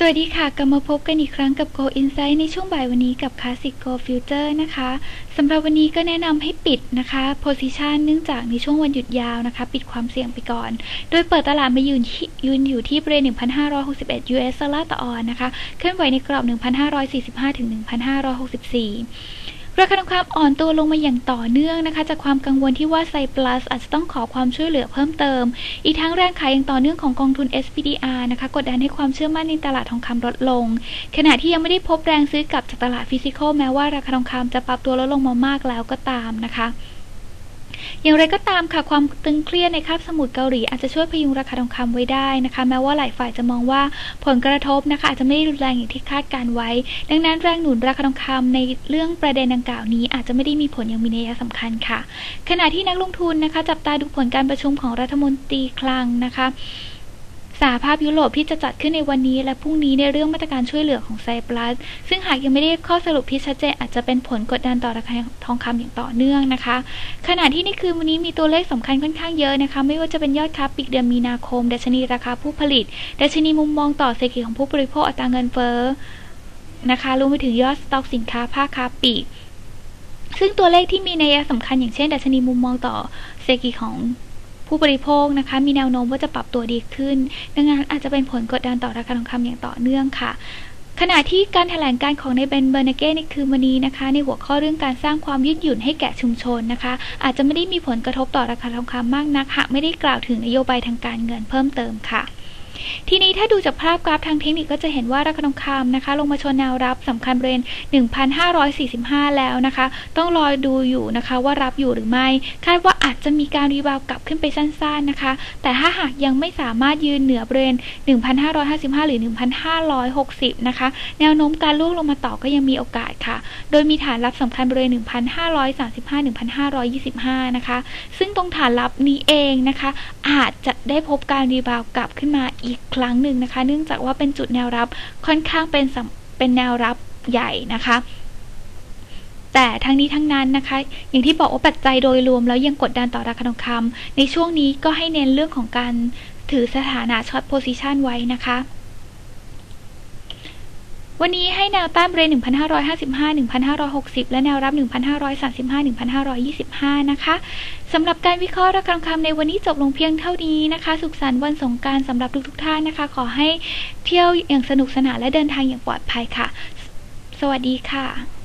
สวัสดีค่ะ กลับมาพบกันอีกครั้งกับ Go Insight ในช่วงบ่ายวันนี้กับ Classic Go Future นะคะสำหรับวันนี้ก็แนะนำให้ปิดนะคะ position เนื่องจากในช่วงวันหยุดยาวนะคะ ปิดความเสี่ยงไปก่อน โดยเปิดตลาดมายืนยืนอยู่ที่บริเวณ 1,561 US ดอลลาร์ต่อออนนะคะเคลื่อนไหวในกรอบ 1,545ถึง1,564 ราคาทองคำอ่อนตัวลงมาอย่างต่อเนื่องนะคะ จากความกังวลที่ว่าไซปลัสอาจจะต้องขอความช่วยเหลือเพิ่มเติม อีกทั้งแรงขายอย่างต่อเนื่องของกองทุน SPDR นะคะกดดันให้ความเชื่อมั่นในตลาดทองคำลดลง ขณะที่ยังไม่ได้พบแรงซื้อกลับจากตลาดฟิสิกอลแม้ว่าราคาทองคำจะปรับตัวลดลงมามากแล้วก็ตามนะคะ อย่างไรก็ตามค่ะความตึงเครียดในคาบสมุทรเกาหลีอาจจะช่วยพยุงราคาทองคำไว้ได้นะคะ แม้ว่าหลายฝ่ายจะมองว่าผลกระทบนะคะอาจจะไม่ได้รุนแรงอย่างที่คาดการไว้ ดังนั้นแรงหนุนราคาทองคำในเรื่องประเด็นดังกล่าวนี้ อาจจะไม่ได้มีผลอย่างมีนัยสำคัญค่ะ ขณะที่นักลงทุนนะคะ จับตาดูผลการประชุมของรัฐมนตรีคลังนะคะ สหภาพยุโรปที่จะจัดขึ้นในวันนี้ และพรุ่งนี้ในเรื่องมาตรการช่วยเหลือของไซปรัส ซึ่งหากยังไม่ได้ข้อสรุปที่ชัดเจนอาจจะเป็นผลกดดันต่อราคาทองคำอย่างต่อเนื่องนะคะ ขณะที่ในคืนวันนี้มีตัวเลขสำคัญค่อนข้างเยอะนะคะ ไม่ว่าจะเป็นยอดค้าปลีกเดือนมีนาคม ดัชนีราคาผู้ผลิต ดัชนีมุมมองต่อเศรษฐกิจของผู้บริโภคอัตราเงินเฟ้อนะคะรวมไปถึงยอดสต็อกสินค้าภาคค้าปลีกซึ่งตัวเลขที่มีในัยสำคัญอย่างเช่น ดัชนีมุมมองต่อเศรษฐกิจของ ผู้บริโภคนะคะ มีแนวโน้มว่าจะปรับตัวดีขึ้น ดังนั้นอาจจะเป็นผลกดดันต่อราคาทองคำอย่างต่อเนื่องค่ะขณะที่การถแถลงการของในเบนเบอร์เนเก้ในคืนวันนี้นะคะ ในหัวข้อเรื่องการสร้างความยืดหยุ่นให้แก่ชุมชนนะคะ อาจจะไม่ได้มีผลกระทบต่อราคาทองคำมากนักหากไม่ได้กล่าวถึงนโยบายทางการเงินเพิ่มเติมค่ะ ทีนี้ถ้าดูจากภาพกราฟทางเทคนิคก็จะเห็นว่าราคาทองคำนะคะ ลงมาชนแนวรับสำคัญบริเวณ 1,545 แล้วนะคะ ต้องรอดูอยู่นะคะว่ารับอยู่หรือไม่ คาดว่าอาจจะมีการรีบาวกลับขึ้นไปสั้นๆนะคะ แต่ถ้าหากยังไม่สามารถยืนเหนือบริเวณ 1,555 หรือ 1,560 นะคะ แนวโน้มการล่วงลงมาต่อก็ยังมีโอกาสค่ะ โดยมีฐานรับสำคัญบริเวณ 1,535 1,525 นะคะ ซึ่งตรงฐานรับนี้เองนะคะ อาจจะได้พบการรีบาวกลับขึ้นมาอีกครั้งหนึ่งนะคะ เนื่องจากว่าเป็นจุดแนวรับค่อนข้างเป็นเป็นแนวรับใหญ่นะคะแต่ทั้งนี้ทั้งนั้นนะคะ อย่างที่บอกว่าปัจจัยโดยรวมแล้วยังกดดันต่อราคาทองคำในช่วงนี้ก็ให้เน้นเรื่องของการถือสถานะช็อตโพซิชันไว้นะคะ วันนี้ให้แนวต้านบริเวณ1,555 1,560 และแนวรับ 1,535 1,525 นะคะสำหรับการวิเคราะห์ราคาทองคำในวันนี้จบลงเพียงเท่านี้นะคะ สุขสันต์วันสงการสำหรับทุกๆท่านนะคะ ขอให้เที่ยวอย่างสนุกสนานและเดินทางอย่างปลอดภัยค่ะ สวัสดีค่ะ